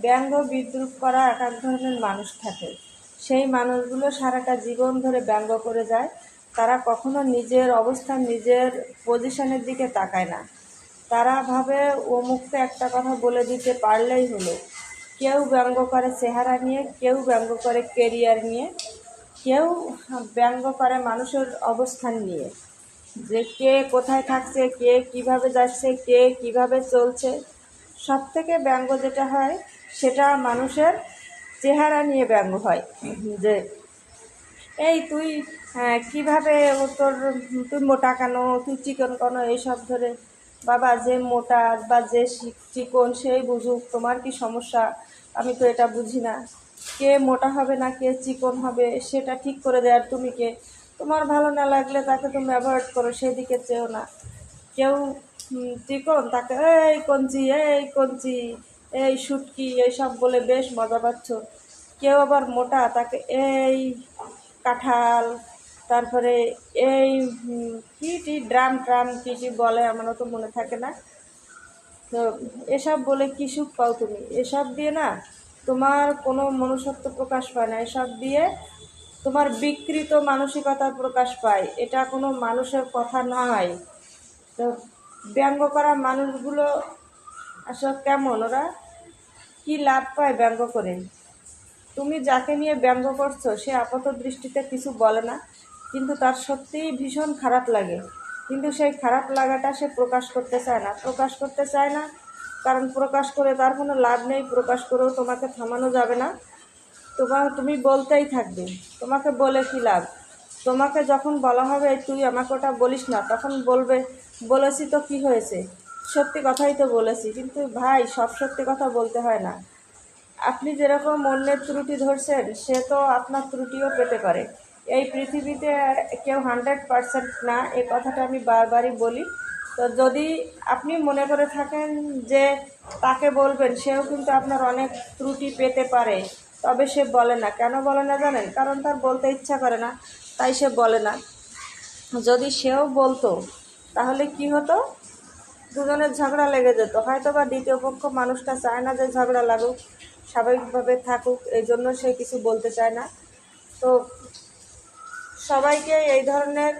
ব্যঙ্গ বিদ্রুপ করা এক এক ধরনের মানুষ থাকে। সেই মানুষগুলো সারাটা জীবন ধরে ব্যঙ্গ করে যায়। তারা কখনো নিজের অবস্থান, নিজের পজিশনের দিকে তাকায় না। তারা ভাবে ও মুখে একটা কথা বলে দিতে পারলেই হলো। কেউ ব্যঙ্গ করে চেহারা নিয়ে, কেউ ব্যঙ্গ করে কেরিয়ার নিয়ে, কেউ ব্যঙ্গ করে মানুষের অবস্থান নিয়ে। যে কে কোথায় থাকছে, কে কীভাবে যাচ্ছে, কে কীভাবে চলছে সব থেকে ব্যঙ্গ যেটা হয় সেটা মানুষের চেহারা নিয়ে ব্যঙ্গ হয় যে এই তুই হ্যাঁ, কীভাবে তোর তুই মোটা কেন তুই চিকন কেন এইসব ধরে বাবা যে মোটা বা যে চিকন সেই বুঝুক তোমার কি সমস্যা? আমি তো এটা বুঝি না। কে মোটা হবে না কে চিকন হবে সেটা ঠিক করে দেয় আর তুমি কে? তোমার ভালো না লাগলে তাকে তুমি অ্যাভয়েড করো সেদিকে চেও না। কেউ চিকন তাকে এই কঞ্চি এই কঞ্চি। এই শুটকি, এইসব বলে বেশ মজা পাচ্ছ। কেউ আবার মোটা, তাকে এই কাঁঠাল, তারপরে এই কি টি, ড্রাম, ট্রাম, কী কী বলে আমারও তো মনে থাকে না। তো এসব বলে কি সুখ পাও তুমি? এসব দিয়ে না তোমার কোনো মনুষ্যত্ব প্রকাশ পায় না। এসব দিয়ে তোমার বিকৃত মানসিকতার প্রকাশ পায়। এটা কোনো মানুষের কথা নয়। তো ব্যঙ্গ করা মানুষগুলো আসলে কেমন? ওরা কি লাভ পায় ব্যঙ্গ করে? তুমি যাকে নিয়ে ব্যঙ্গ করছ, সে আপাত দৃষ্টিতে কিছু বলে না, কিন্তু তার সত্যিই ভীষণ খারাপ লাগে। কিন্তু সেই খারাপ লাগাটা সে প্রকাশ করতে চায় না। প্রকাশ করতে চায় না, কারণ প্রকাশ করে তার কোনো লাভ নেই, প্রকাশ করেও তোমাকে থামানো যাবে না। তোমার তুমি বলতেই থাকবে, তোমাকে বলে কি লাভ? তোমাকে যখন বলা হবে, তুই আমাকে ওটা বলিস না, তখন বলবে, বলেছি তো কি হয়েছে? সত্যি কথাই তো বলেছি, কিন্তু ভাই, সব সত্যি কথা বলতে হয় না। আপনি যেরকম অন্যের ত্রুটি ধরছেন, সে তো আপনার ত্রুটিও পেতে পারে। এই পৃথিবীতে কেউ হান্ড্রেড পারসেন্ট না, এ কথাটা আমি বারবারই বলি। তো যদি আপনি মনে করে থাকেন যে তাকে বলবেন, সেও কিন্তু আপনার অনেক ত্রুটি পেতে পারে, তবে সে বলে না। কেন বলে না জানেন? কারণ তার বলতে ইচ্ছা করে না, তাই সে বলে না। যদি সেও বলতো, তাহলে কি হতো? দুজনের ঝগড়া লেগে যেত। হয়তো বা দ্বিতীয় পক্ষ মানুষটা চায় না যে ঝগড়া লাগুক, স্বাভাবিকভাবে থাকুক, এই জন্য সে কিছু বলতে চায় না। তো সবাইকে এই ধরনের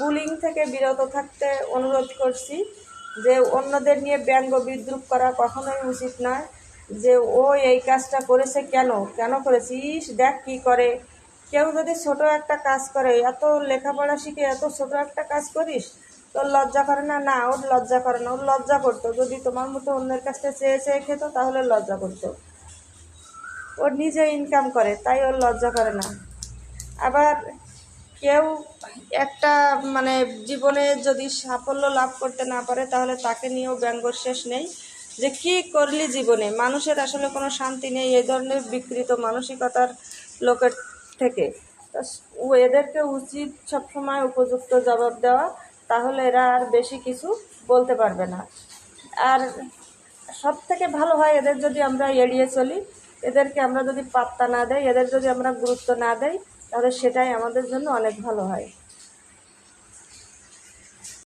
বুলিং থেকে বিরত থাকতে অনুরোধ করছি যে অন্যদের নিয়ে ব্যঙ্গ বিদ্রুপ করা কখনোই উচিত নয়, যে ও এই কাজটা করেছে কেন? কেন করেছে? ইস, দেখ কী করে। কেউ যদি ছোট একটা কাজ করে, এত লেখাপড়া শিখে এত ছোট একটা কাজ করিস তোর লজ্জা করে না? না, ওর লজ্জা করে না। ওর লজ্জা করতো। যদি তোমার মতো অন্যের কাছটা চেয়ে চেয়ে খেত, তাহলে লজ্জা করতো। ওর নিজে ইনকাম করে, তাই ওর লজ্জা করে না। আবার কেউ একটা মানে জীবনে যদি সাফল্য লাভ করতে না পারে, তাহলে তাকে নিয়েও ব্যঙ্গর শেষ নেই। যে কি করলি জীবনে? মানুষের আসলে কোনো শান্তি নেই এই ধরনের বিকৃত মানসিকতার লোকের থেকে। ও এদেরকে উচিত সবসময় উপযুক্ত জবাব দেওয়া। তাহলে এরা আর বেশি কিছু বলতে পারবে না। আর সব থেকে ভালো হয় এদের যদি আমরা এড়িয়ে চলি, এদেরকে আমরা যদি পাত্তা না দেই, এদের যদি আমরা গুরুত্ব না দেই, তাহলে সেটাই আমাদের জন্য অনেক ভালো হয়।